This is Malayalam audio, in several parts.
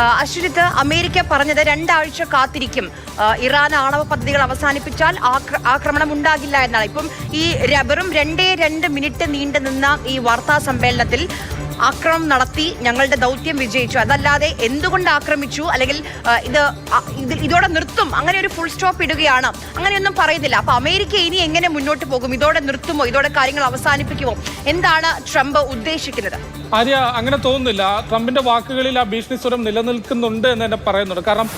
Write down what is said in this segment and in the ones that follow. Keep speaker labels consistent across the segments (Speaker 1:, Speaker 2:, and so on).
Speaker 1: അശ്വജിത്ത് അമേരിക്ക പറഞ്ഞത് രണ്ടാഴ്ച കാത്തിരിക്കും. ഇറാൻ ആണവ പദ്ധതികൾ അവസാനിപ്പിച്ചാൽ ആക്ര- ആക്രമണം ഉണ്ടാകില്ല എന്നാണ്. ഇപ്പം ഈ റബറും രണ്ടേ രണ്ട് മിനിറ്റ് നീണ്ടു നിന്ന ഈ വാർത്താ സമ്മേളനത്തിൽ ആക്രമണം നടത്തി ഞങ്ങളുടെ ദൗത്യം വിജയിച്ചു. അതല്ലാതെ എന്തുകൊണ്ട് ആക്രമിച്ചു? അല്ലെങ്കിൽ ഇത് ഇതോടെ നിർത്തും. അങ്ങനെ ഒരു ഫുൾ സ്റ്റോപ്പ് ഇടുകയാണ്. അങ്ങനെയൊന്നും പറയുന്നില്ല അപ്പൊ അമേരിക്ക ഇനി എങ്ങനെ മുന്നോട്ട് പോകും? ഇതോടെ നിർത്തുമോ? ഇതോടെ കാര്യങ്ങൾ അവസാനിപ്പിക്കുമോ? എന്താണ് ട്രംപ് ഉദ്ദേശിക്കുന്നത്?
Speaker 2: ആര്യ അങ്ങനെ തോന്നുന്നില്ല. ട്രംപിന്റെ വാക്കുകളിൽ ആ ഭീഷണി സ്വരം നിലനിൽക്കുന്നുണ്ട് എന്ന് തന്നെ പറയുന്നുണ്ട്. കാരണം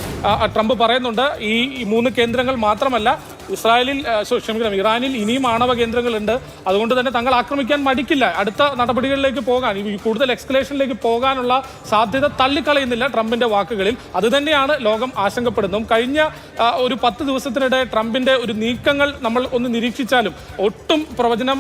Speaker 2: ട്രംപ് പറയുന്നുണ്ട് ഈ മൂന്ന് കേന്ദ്രങ്ങൾ മാത്രമല്ല ഇസ്രായേലിൽ ക്ഷമിക്കണം ഇറാനിൽ ഇനിയും ആണവ കേന്ദ്രങ്ങളുണ്ട്. അതുകൊണ്ട് തന്നെ തങ്ങൾ ആക്രമിക്കാൻ മടിക്കില്ല. അടുത്ത നടപടികളിലേക്ക് പോകാൻ ഈ കൂടുതൽ എക്സ്കലേഷനിലേക്ക് പോകാനുള്ള സാധ്യത തള്ളിക്കളയുന്നില്ല ട്രംപിന്റെ വാക്കുകളിൽ. അതുതന്നെയാണ് ലോകം ആശങ്കപ്പെടുന്നതും. കഴിഞ്ഞ ഒരു പത്ത് ദിവസത്തിനിടെ ട്രംപിന്റെ ഒരു നീക്കങ്ങൾ നമ്മൾ ഒന്ന് നിരീക്ഷിച്ചാലും ഒട്ടും പ്രവചനം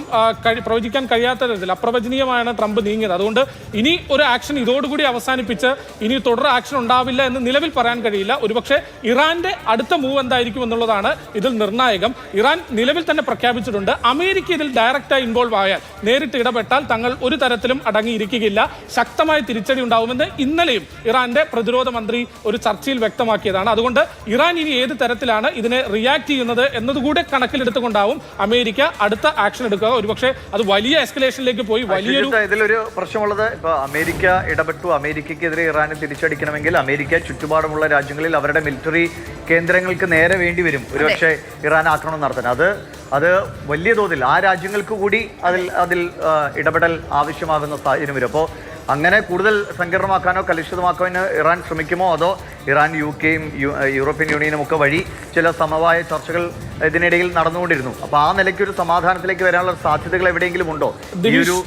Speaker 2: പ്രവചിക്കാൻ കഴിയാത്ത തരത്തിൽ അപ്രവചനീയമാണ് ട്രംപ് നീങ്ങിയത്. അതുകൊണ്ട് ഇനി ഒരു ആക്ഷൻ ഇതോടുകൂടി അവസാനിപ്പിച്ച് ഇനി തുടർ ആക്ഷൻ ഉണ്ടാവില്ല എന്ന് നിലവിൽ പറയാൻ കഴിയില്ല. ഒരുപക്ഷെ ഇറാന്റെ അടുത്ത മൂവ് എന്തായിരിക്കും എന്നുള്ളതാണ് ഇതിൽ നിർണായകം ഇറാൻ നിലവിൽ തന്നെ പ്രഖ്യാപിച്ചിട്ടുണ്ട്. അമേരിക്ക ഇതിൽ ഡയറക്റ്റായി ഇൻവോൾവ് ആയാൽ നേരിട്ട് ഇടപെട്ടാൽ തങ്ങൾ ഒരു തരത്തിലും അടങ്ങിയിരിക്കുകയില്ല. ശക്തമായ തിരിച്ചടി ഉണ്ടാവുമെന്ന് ഇന്നലെയും ഇറാന്റെ പ്രതിരോധ മന്ത്രി ഒരു ചർച്ചയിൽ വ്യക്തമാക്കിയതാണ്. അതുകൊണ്ട് ഇറാൻ ഇനി ഏത് തരത്തിലാണ് ഇതിനെ റിയാക്ട് ചെയ്യുന്നത് എന്നതുകൂടെ കണക്കിലെടുത്തുകൊണ്ടാവും അമേരിക്ക അടുത്ത ആക്ഷൻ എടുക്കുക. ഒരുപക്ഷെ അത് വലിയ എസ്കലേഷനിലേക്ക് പോയി വലിയൊരു
Speaker 3: ഇതിലൊരു പ്രശ്നമുള്ളത് ഇപ്പൊ അമേരിക്ക ഇടപെട്ടു. അമേരിക്കക്കെതിരെ ഇറാനെ തിരിച്ചടിക്കണമെങ്കിൽ അമേരിക്ക ചുറ്റുപാടുമുള്ള രാജ്യങ്ങളിൽ അവരുടെ മിലിറ്ററി കേന്ദ്രങ്ങൾക്ക് നേരെ വേണ്ടി വരും. ഒരുപക്ഷെ ഇറാൻ ആക്രമണം നടത്താൻ. അത് അത് വലിയ തോതിൽ ആ രാജ്യങ്ങൾക്ക് കൂടി അതിൽ അതിൽ ഇടപെടൽ ആവശ്യമാകുന്ന സാഹചര്യം വരും. അപ്പോൾ അങ്ങനെ കൂടുതൽ സങ്കീർണമാക്കാനോ കലുഷിതമാക്കാനോ ഇറാൻ ശ്രമിക്കുമോ? അതോ ഇറാൻ യു കെയും യു- യൂറോപ്യൻ യൂണിയനും ഒക്കെ വഴി ചില സമവായ ചർച്ചകൾ ഇതിനിടയിൽ നടന്നുകൊണ്ടിരുന്നു. അപ്പോൾ ആ നിലയ്ക്ക് ഒരു സമാധാനത്തിലേക്ക് വരാനുള്ള സാധ്യതകൾ എവിടെയെങ്കിലും ഉണ്ടോ? ഈ ഒരു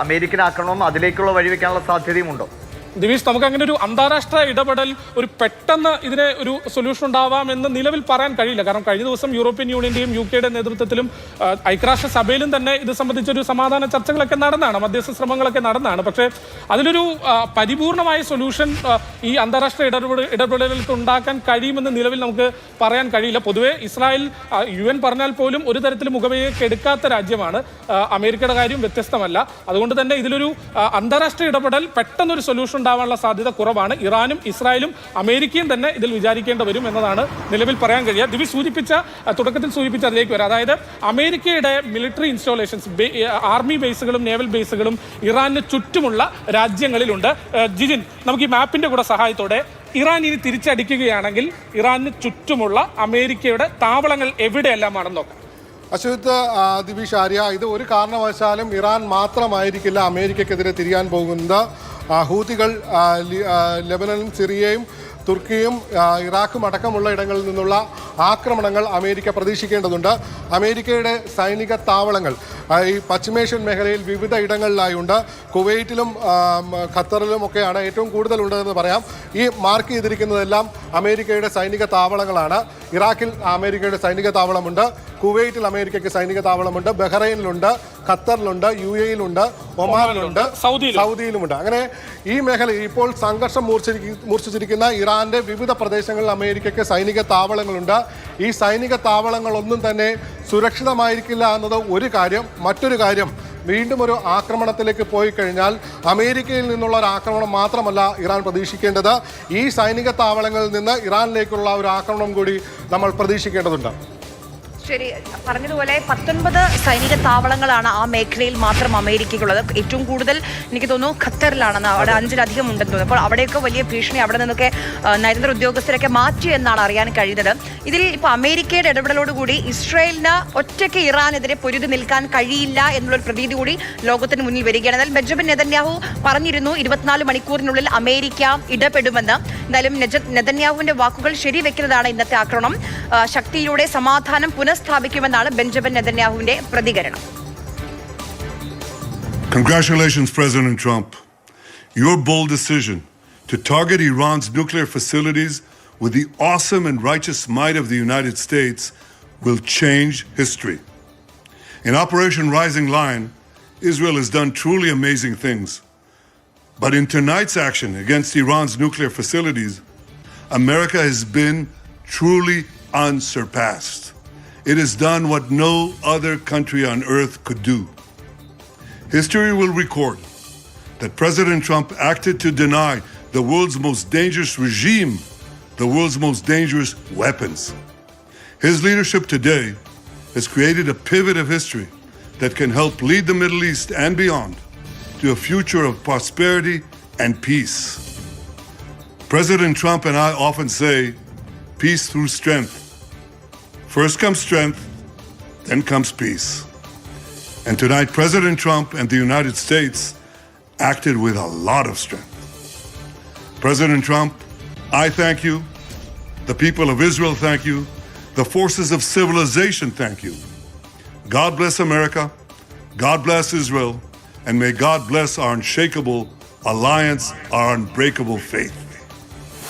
Speaker 3: അമേരിക്കൻ ആക്രമണം അതിലേക്കുള്ള വഴിവെക്കാനുള്ള സാധ്യതയും ഉണ്ടോ?
Speaker 2: ദിവിഷ് നമുക്ക് അങ്ങനെ ഒരു അന്താരാഷ്ട്ര ഇടപെടൽ ഒരു പെട്ടെന്ന് ഇതിനെ ഒരു സൊല്യൂഷൻ ഉണ്ടാവാം എന്ന് നിലവിൽ പറയാൻ കഴിയില്ല. കാരണം കഴിഞ്ഞ ദിവസം യൂറോപ്യൻ യൂണിയന്റെയും യു കെയുടെ നേതൃത്വത്തിലും ഐക്യരാഷ്ട്ര സഭയിലും തന്നെ ഇത് സംബന്ധിച്ചൊരു സമാധാന ചർച്ചകളൊക്കെ നടന്നാണ് മധ്യസ്ഥ ശ്രമങ്ങളൊക്കെ നടന്നാണ്. പക്ഷേ അതിലൊരു പരിപൂർണമായ സൊല്യൂഷൻ ഈ അന്താരാഷ്ട്ര ഇടപെടൽ ഇടപെടലുകൾക്ക് ഉണ്ടാക്കാൻ കഴിയുമെന്ന് നിലവിൽ നമുക്ക് പറയാൻ കഴിയില്ല. പൊതുവെ ഇസ്രായേൽ യു എൻ പറഞ്ഞാൽ പോലും ഒരു തരത്തിൽ മുഖവിലേക്ക് എടുക്കാത്ത രാജ്യമാണ്. അമേരിക്കയുടെ കാര്യം വ്യത്യസ്തമല്ല. അതുകൊണ്ട് തന്നെ ഇതിലൊരു അന്താരാഷ്ട്ര ഇടപെടൽ പെട്ടെന്നൊരു സൊല്യൂഷൻ ഉണ്ടാവാനുള്ള സാധ്യത കുറവാണ്. ഇറാനും ഇസ്രായേലും അമേരിക്കയും തന്നെ ഇതിൽ വിചാരിക്കേണ്ടി വരും എന്നതാണ് നിലവിൽ പറയാൻ കഴിയുക. ദിവി സൂചിപ്പിച്ച തുടക്കത്തിൽ സൂചിപ്പിച്ച അതിലേക്ക് വരാം. അതായത് അമേരിക്കയുടെ മിലിറ്ററി ഇൻസ്റ്റാളേഷൻസ് ആർമി ബേസുകളും നേവൽ ബേസുകളും ഇറാനിന് ചുറ്റുമുള്ള രാജ്യങ്ങളിലുണ്ട്. ജിജിൻ നമുക്ക് ഈ മാപ്പിന്റെ കൂടെ സഹായത്തോടെ ഇറാൻ ഇനി തിരിച്ചടിക്കുകയാണെങ്കിൽ ഇറാനിന് ചുറ്റുമുള്ള അമേരിക്കയുടെ താവളങ്ങൾ എവിടെയെല്ലാമാണെന്ന് നോക്കാം.
Speaker 4: അശ്വത് ദിവീഷ് ആര്യ ഇത് ഒരു കാരണവശാലും ഇറാൻ മാത്രമായിരിക്കില്ല അമേരിക്കക്കെതിരെ തിരിയാൻ പോകുന്നത്. ഹൂതികൾ ലെബനനും സിറിയയും തുർക്കിയും ഇറാഖും അടക്കമുള്ള ഇടങ്ങളിൽ നിന്നുള്ള ആക്രമണങ്ങൾ അമേരിക്ക പ്രതീക്ഷിക്കേണ്ടതുണ്ട്. അമേരിക്കയുടെ സൈനിക താവളങ്ങൾ ഈ പശ്ചിമേഷ്യൻ മേഖലയിൽ വിവിധ ഇടങ്ങളിലായുണ്ട്. കുവൈറ്റിലും ഖത്തറിലും ഒക്കെയാണ് ഏറ്റവും കൂടുതൽ ഉണ്ടെന്ന് പറയാം. ഈ മാർക്ക് ചെയ്തിരിക്കുന്നതെല്ലാം അമേരിക്കയുടെ സൈനിക താവളങ്ങളാണ്. ഇറാഖിൽ അമേരിക്കയുടെ സൈനിക താവളമുണ്ട്. കുവൈറ്റിൽ അമേരിക്കയ്ക്ക് സൈനിക താവളമുണ്ട്. ബഹ്റൈനിലുണ്ട് ഖത്തറിലുണ്ട് യു എയിലുണ്ട് ഒമാനിലുണ്ട്
Speaker 2: സൗദിയിലും.
Speaker 4: സൗദിയിലുമുണ്ട്. അങ്ങനെ ഈ മേഖലയിൽ ഇപ്പോൾ സംഘർഷം മൂർച്ചിരിക്കുന്ന മൂർച്ഛിച്ചിരിക്കുന്ന ഇറാന്റെ വിവിധ പ്രദേശങ്ങളിൽ അമേരിക്കയ്ക്ക് സൈനിക താവളങ്ങളുണ്ട്. ഈ സൈനിക താവളങ്ങളൊന്നും തന്നെ സുരക്ഷിതമായിരിക്കില്ല എന്നത് ഒരു കാര്യം. മറ്റൊരു കാര്യം വീണ്ടും ഒരു ആക്രമണത്തിലേക്ക് പോയി കഴിഞ്ഞാൽ അമേരിക്കയിൽ നിന്നുള്ള ഒരു ആക്രമണം മാത്രമല്ല ഇറാൻ പ്രതീക്ഷിക്കേണ്ടത്. ഈ സൈനിക താവളങ്ങളിൽ നിന്ന് ഇറാനിലേക്കുള്ള ഒരു ആക്രമണം കൂടി നമ്മൾ പ്രതീക്ഷിക്കേണ്ടതുണ്ട്.
Speaker 1: ശരി പറഞ്ഞതുപോലെ പത്തൊൻപത് സൈനിക താവളങ്ങളാണ് ആ മേഖലയിൽ മാത്രം അമേരിക്കയ്ക്കുള്ളത്. ഏറ്റവും കൂടുതൽ എനിക്ക് തോന്നുന്നു ഖത്തറിലാണെന്ന് അവിടെ അഞ്ചിലധികം ഉണ്ടെന്ന് തോന്നുന്നു. അപ്പോൾ അവിടെയൊക്കെ വലിയ ഭീഷണി അവിടെ നിന്നൊക്കെ നയതന്ത്ര ഉദ്യോഗസ്ഥരൊക്കെ മാറ്റി എന്നാണ് അറിയാൻ കഴിയുന്നത്. ഇതിൽ ഇപ്പോൾ അമേരിക്കയുടെ ഇടപെടലോടുകൂടി ഇസ്രായേലിന് ഒറ്റയ്ക്ക് ഇറാനെതിരെ പൊരുതി നിൽക്കാൻ കഴിയില്ല എന്നുള്ളൊരു പ്രതീതി കൂടി ലോകത്തിന് മുന്നിൽ വരികയാണ്. എന്നാൽ ബെഞ്ചമിൻ നെതന്യാഹു പറഞ്ഞിരുന്നു ഇരുപത്തിനാല് മണിക്കൂറിനുള്ളിൽ അമേരിക്ക ഇടപെടുമെന്ന്. എന്തായാലും നെതന്യാഹുവിന്റെ വാക്കുകൾ ശരിവെക്കുന്നതാണ് ഇന്നത്തെ ആക്രമണം. ശക്തിയിലൂടെ സമാധാനം പുനഃസ്ഥാപിക്കുമെന്നാണ് ബെഞ്ചമിൻ നെതന്യാഹുവിന്റെ പ്രതികരണം
Speaker 5: Congratulations, President Trump. Your bold decision to target Iran's nuclear facilities with the awesome and righteous might of the United States will change history. In Operation Rising Lion, Israel has done truly amazing things. But in tonight's action against Iran's nuclear facilities, America has been truly unsurpassed. It has done what no other country on earth could do. History will record that President Trump acted to deny the world's most dangerous regime, the world's most dangerous weapons. His leadership today has created a pivot of history that can help lead the Middle East and beyond to a future of prosperity and peace. President Trump and I often say, peace through strength. First comes strength, then comes peace. And tonight, President Trump and the United States acted with a lot of strength. President Trump, I thank you. The people of Israel thank you. The forces of civilization thank you. God bless America. God bless Israel. And may God bless our unshakable alliance, our unbreakable faith.